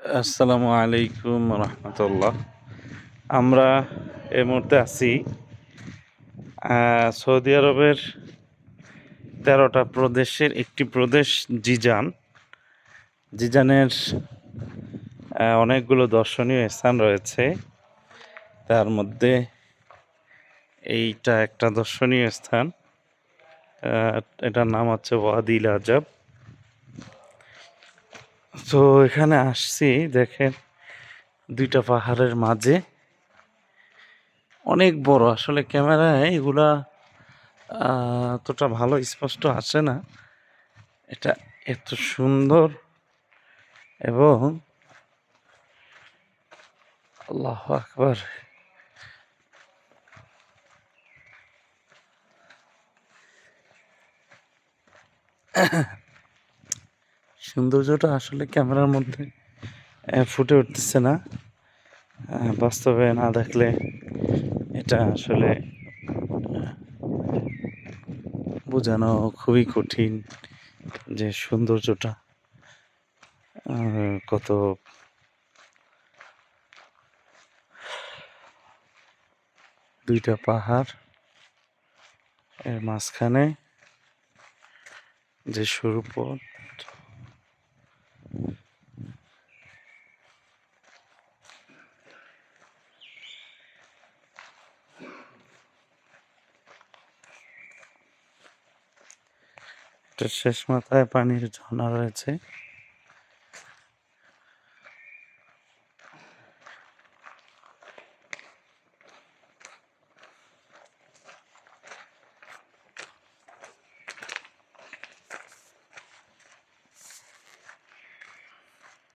আসসালামু আলাইকুম রহমতুল্লাহ। আমরা এই মুহূর্তে আছি সৌদি আরবের তেরোটা প্রদেশের একটি প্রদেশ, জিজান। জিজানের অনেকগুলো দর্শনীয় স্থান রয়েছে। তার মধ্যে এইটা একটা দর্শনীয় স্থান। এটার নাম হচ্ছে ওয়াদিল আজব। তো এখানে আসছি, দেখেন দুইটা পাহাড়ের মাঝে। অনেক বড়, আসলে ক্যামেরায় এগুলা অতটা ভালো স্পষ্ট আসে না। এটা এত সুন্দর এবং আল্লাহ আকবার। সৌন্দর্যটা আসলে ক্যামেরার মধ্যে ফুটে উঠতেছে না। বাস্তবে না দেখলে এটা আসলে বোঝানো খুবই কঠিন যে সৌন্দর্যটা কত দুইটা পাহাড় এর মাঝখানে যে সরু পথ শেষ মাথায় পানির ঝর্ণা রয়েছে।